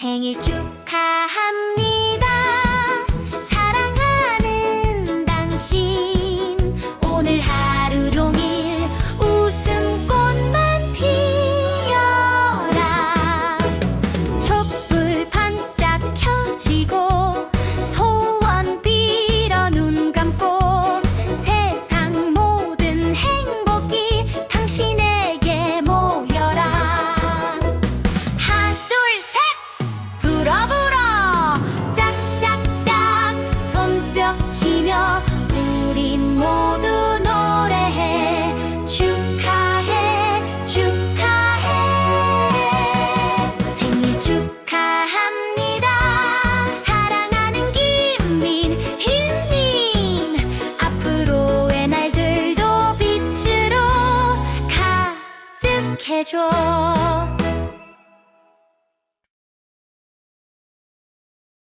생일 축하합니다 벽 치며 우린 모두 노래해. 축하해 축하해. 생일 축하합니다. 사랑하는 김민희님. 앞으로의 날들도 빛으로 가득해줘.